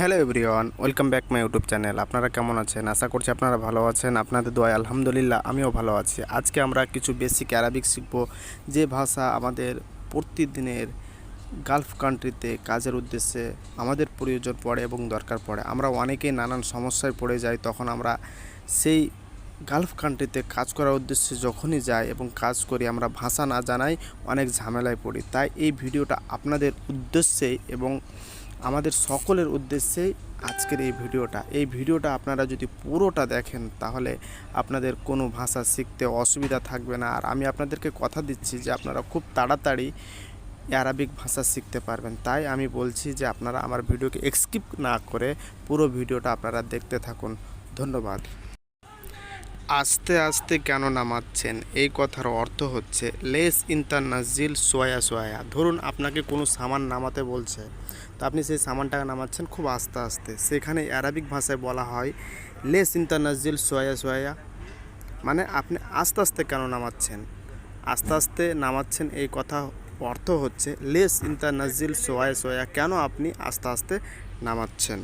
Hello everyone, welcome back my YouTube channel. আপনারা কেমন আছেন? আশা করছি আপনারা ভালো আছেন। আপনাদের দোয়া আলহামদুলিল্লাহ, আমিও ভালো আছি। আজকে আমরা কিছু বেসিক অ্যারাবিক শিখব, যে ভাষা আমাদের প্রতিদিনের গালফ কান্ট্রিতে কাজের উদ্দেশ্যে আমাদের প্রয়োজন পড়ে এবং দরকার পড়ে। আমরা অনেকেই নানান সমস্যায় পড়ে যাই, তখন আমরা সেই গালফ কান্ট্রিতে কাজ করার উদ্দেশ্যে যখনই যাই এবং কাজ করি, আমরা ভাষা না জানাই অনেক ঝামেলায় পড়ি। তাই এই ভিডিওটা আপনাদের উদ্দেশ্যে এবং আমাদের সকলের উদ্দেশ্যে আজকের এই ভিডিওটা। এই ভিডিওটা আপনারা যদি পুরোটা দেখেন, তাহলে আপনাদের কোনো ভাষা শিখতে অসুবিধা থাকবে না। আর আমি আপনাদেরকে কথা দিচ্ছি যে আপনারা খুব তাড়াতাড়ি অ্যারাবিক ভাষা শিখতে পারবেন। তাই আমি বলছি যে আপনারা আমার ভিডিওকে এক্সকিপ না করে পুরো ভিডিওটা আপনারা দেখতে থাকুন। ধন্যবাদ। আস্তে আস্তে কেন নামাচ্ছেন? এই কথার অর্থ হচ্ছে, লেস ইন্টারনাজিল সোয়া সোয়া। ধরুন আপনাকে কোনো সামান নামাতে বলছে, তো আপনি সেই সামানটাকে নামাচ্ছেন খুব আস্তে আস্তে। সেখানে অ্যারাবিক ভাষায় বলা হয়, লেস ইন্টারনাজিল সোয়া সোয়া। মানে আপনি আস্তে আস্তে কেন নামাচ্ছেন? আস্তে আস্তে নামাচ্ছেন এই কথা অর্থ হচ্ছে, লেস ইন্টারনাজিল সোয়া সোয়া। কেন আপনি আস্তে আস্তে নামাচ্ছেন?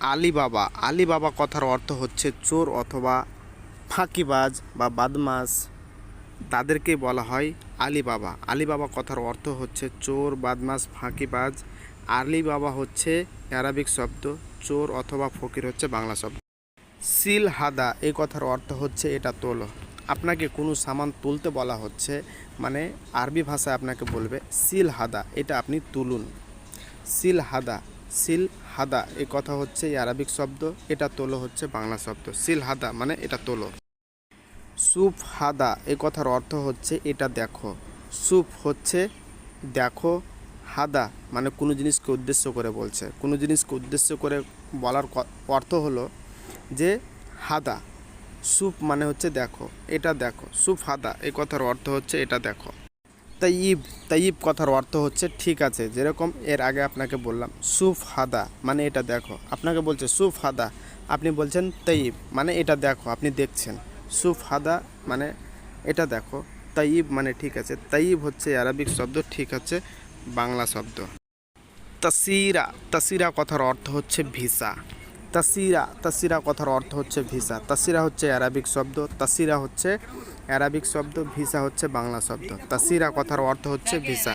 আলিবাবা আলিবাবা কথার অর্থ হচ্ছে, চোর অথবা ফাঁকিবাজ বা বাদমাস তাদেরকেই বলা হয় আলিবাবা। আলিবাবা কথার অর্থ হচ্ছে চোর, বাদমাস, ফাঁকিবাজ। আলিবাবা হচ্ছে অ্যারাবিক শব্দ, চোর অথবা ফকির হচ্ছে বাংলা শব্দ। সিল হাদা এই কথার অর্থ হচ্ছে এটা তোলো। আপনাকে কোনো সামান তুলতে বলা হচ্ছে মানে আরবি ভাষায় আপনাকে বলবে সিল হাদা এটা আপনি তুলুন। সিল হাদা সিল হাদা, এ কথা হচ্ছে আরবিক শব্দ, এটা তোলো হচ্ছে বাংলা শব্দ। সিল হাদা মানে এটা তোলো। সুপ হাদা, এ কথার অর্থ হচ্ছে এটা দেখো। সুপ হচ্ছে দেখো, হাদা মানে কোনো জিনিসকে উদ্দেশ্য করে বলছে। কোনো জিনিসকে উদ্দেশ্য করে বলার অর্থ হলো যে হাদা। সুপ মানে হচ্ছে দেখো, এটা দেখো। সুপ হাদা এই কথার অর্থ হচ্ছে এটা দেখো। তাইব তাইব কথার অর্থ হচ্ছে ঠিক আছে, যেরকম এর আগে আপনাকে বললাম, সুফ হাদা মানে এটা দেখো। আপনাকে বলছে সুফ হাদা, আপনি বলছেন তাইব মানে এটা দেখো, আপনি দেখছেন। সুফ হাদা মানে এটা দেখো তাইব মানে ঠিক আছে তাইব হচ্ছে আরবিক শব্দ, ঠিক আছে, বাংলা শব্দ। তাসিরা তাসিরা কথার অর্থ হচ্ছে ভিসা। তাসিরা তাসিরা কথার অর্থ হচ্ছে ভিসা। তাসিরা হচ্ছে অ্যারাবিক শব্দ, তাসিরা হচ্ছে অ্যারাবিক শব্দ, ভিসা হচ্ছে বাংলা শব্দ। তাসিরা কথার অর্থ হচ্ছে ভিসা।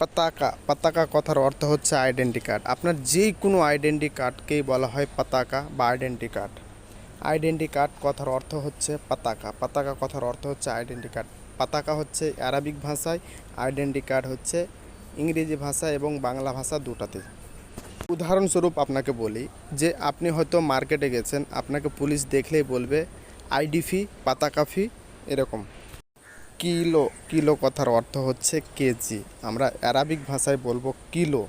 পতাকা পতাকা কথার অর্থ হচ্ছে আইডেন্টি কার্ড। আপনার যে কোনো আইডেন্টি কার্ডকেই বলা হয় পাতাকা বা আইডেন্টি কার্ড। আইডেন্টি কার্ড কথার অর্থ হচ্ছে পাতাকা। পাতাকা কথার অর্থ হচ্ছে আইডেন্টি কার্ড। পাতাকা হচ্ছে অ্যারাবিক ভাষায়, আইডেন্টি কার্ড হচ্ছে ইংরেজি ভাষা এবং বাংলা ভাষা দুটাতে। উদাহরণস্বরূপ আপনাকে বলি যে আপনি হয়তো মার্কেটে গেছেন, আপনাকে পুলিশ দেখলেই বলবে, আইডি ফি, পাতাকা ফি, এরকম। কিলো কিলো কথার অর্থ হচ্ছে কেজি। আমরা অ্যারাবিক ভাষায় বলব কিলো,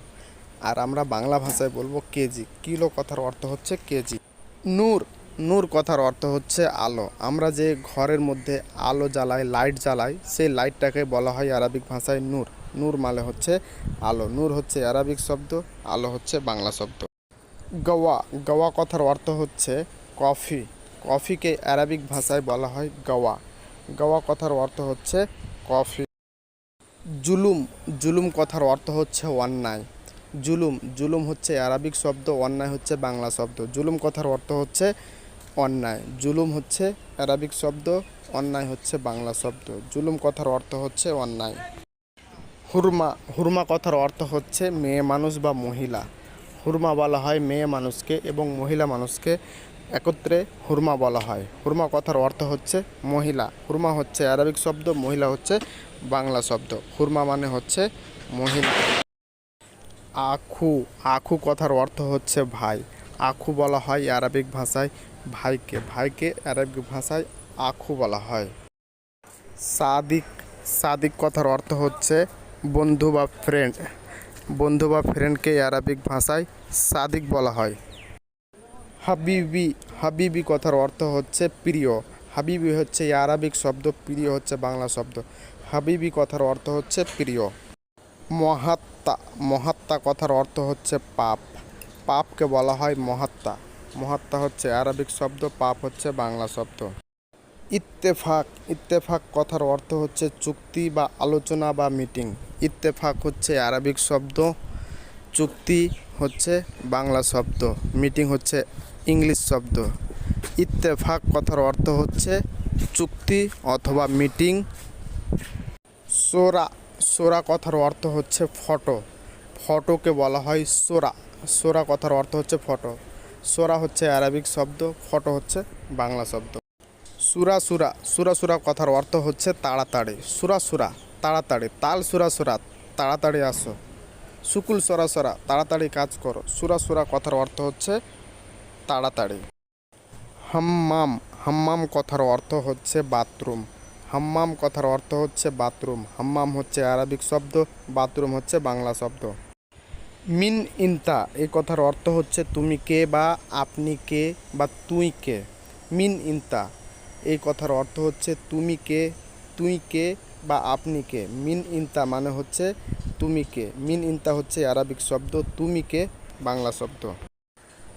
আর আমরা বাংলা ভাষায় বলব কেজি। কিলো কথার অর্থ হচ্ছে কেজি। নূর নূর কথার অর্থ হচ্ছে আলো। আমরা যে ঘরের মধ্যে আলো জ্বালাই, লাইট জ্বালাই, সেই লাইটটাকে বলা হয় আরবিক ভাষায় নূর। নূর মানে হচ্ছে আলো। নূর হচ্ছে আরবিক শব্দ, আলো হচ্ছে বাংলা শব্দ। গাওয়া গাওয়া কথার অর্থ হচ্ছে কফি। কফিকে আরবিক ভাষায় বলা হয় গাওয়া। গাওয়া কথার অর্থ হচ্ছে কফি। জুলুম জুলুম কথার অর্থ হচ্ছে অন্যায়। জুলুম জুলুম হচ্ছে আরবিক শব্দ, অন্যায় হচ্ছে বাংলা শব্দ। জুলুম কথার অর্থ হচ্ছে অন্যায়। জুলুম হচ্ছে আরবিক শব্দ, অন্যায় হচ্ছে বাংলা শব্দ। জুলুম কথার অর্থ হচ্ছে অন্যায়। হুরমা হুরমা কথার অর্থ হচ্ছে মেয়ে মানুষ বা মহিলা। হুরমা বলা হয় মেয়ে মানুষকে এবং মহিলা মানুষকে একত্রে হুরমা বলা হয়। হুরমা কথার অর্থ হচ্ছে মহিলা। হুরমা হচ্ছে আরবিক শব্দ, মহিলা হচ্ছে বাংলা শব্দ। হুরমা মানে হচ্ছে মহিলা। আখু আখু কথার অর্থ হচ্ছে ভাই। আখু বলা হয় আরবিক ভাষায় ভাইকে। ভাইকে আরবিক ভাষায় আখু বলা হয়। সাদিক সাদিক কথার অর্থ হচ্ছে বন্ধু বা ফ্রেন্ড বন্ধু বা ফ্রেন্ডকে আরবিক ভাষায় সাদিক বলা হয়। হাবিবি হাবিবি কথার অর্থ হচ্ছে প্রিয়। হাবিবি হচ্ছে আরবিক শব্দ, প্রিয় হচ্ছে বাংলা শব্দ। হাবিবি কথার অর্থ হচ্ছে প্রিয়। মহাত্মা মহাত্মা কথার অর্থ হচ্ছে পাপ। পাপকে বলা হয় মহাত্মা মহাত্মা হচ্ছে আরবিক শব্দ, পাপ হচ্ছে বাংলা শব্দ। ইত্তেফাক ইত্তেফাক কথার অর্থ হচ্ছে চুক্তি বা আলোচনা বা মিটিং। ইত্তেফাক হচ্ছে আরবিক শব্দ, চুক্তি হচ্ছে বাংলা শব্দ, মিটিং হচ্ছে ইংলিশ শব্দ। ইত্তেফাক কথার অর্থ হচ্ছে চুক্তি অথবা মিটিং। সোরা সোরা কথার অর্থ হচ্ছে ফটো, ফটোকে বলা হয় সোরা সোরা কথার অর্থ হচ্ছে ফটো। সোরা হচ্ছে আরবিক শব্দ, ফটো হচ্ছে বাংলা শব্দ। সুরা সুরা সুরা সুরা কথার অর্থ হচ্ছে তাড়াতাড়ি। সুরা সুরা, তাড়াতাড়ি। তাল সুরা সুরা, তাড়াতাড়ি আসো। সুকুল সরা সরা, তাড়াতাড়ি কাজ করো। সুরা সুরা কথার অর্থ হচ্ছে তাড়াতাড়ি। হাম্মাম হাম্মাম কথার অর্থ হচ্ছে বাথরুম। হাম্মাম কথার অর্থ হচ্ছে বাথরুম। হাম্মাম হচ্ছে আরবিক শব্দ, বাথরুম হচ্ছে বাংলা শব্দ। মিন ইনতা, এই কথার অর্থ হচ্ছে তুমি কে বা আপনি কে বা তুই কে। মিন ইনতা এই কথার অর্থ হচ্ছে তুমি কে, তুই কে বা আপনি কে। মিন ইনতা মানে হচ্ছে তুমি কে। মিন ইনতা হচ্ছে আরবিক শব্দ তুমি কে, বাংলা শব্দ।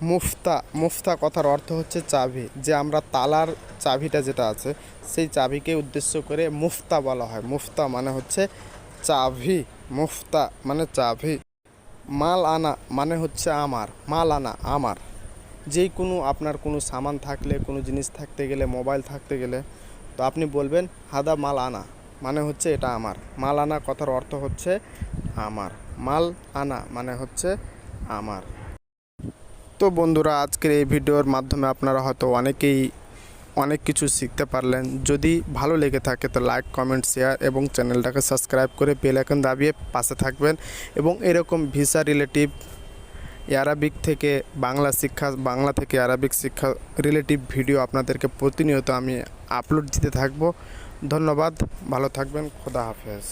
মুফতা মুফতা কথার অর্থ হচ্ছে চাবি, যে আমরা তালার চাবিটা যেটা আছে, সেই চাবিকে উদ্দেশ্য করে মুফতা বলা হয়। মুফতা মানে হচ্ছে চাবি, মুফতা মানে চাবি। মাল আনা মানে হচ্ছে আমার, মাল আনা আমার। যেই কোনো আপনার কোনো সামান থাকলে, কোনো জিনিস থাকতে গেলে, মোবাইল থাকতে গেলে, তো আপনি বলবেন, হাদা মাল আনা। মানে হচ্ছে এটা আমার। মাল আনা কথার অর্থ হচ্ছে আমার। মাল আনা মানে হচ্ছে আমার। তো বন্ধুরা, আজকের এই ভিডিওর মাধ্যমে আপনারা হয়তো অনেকেই অনেক কিছু শিখতে পারলেন। যদি ভালো লেগে থাকে, তো লাইক, কমেন্ট, শেয়ার এবং চ্যানেলটাকে সাবস্ক্রাইব করে বেল আইকন দাবিয়ে পাশে থাকবেন এবং এরকম ভিসা রিলেটিভ অ্যারাবিক থেকে বাংলা শিক্ষা, বাংলা থেকে অ্যারাবিক শিক্ষা রিলেটিভ ভিডিও আপনাদেরকে প্রতিনিয়ত আমি আপলোড দিতে থাকব। ধন্যবাদ, ভালো থাকবেন, খোদা হাফেজ।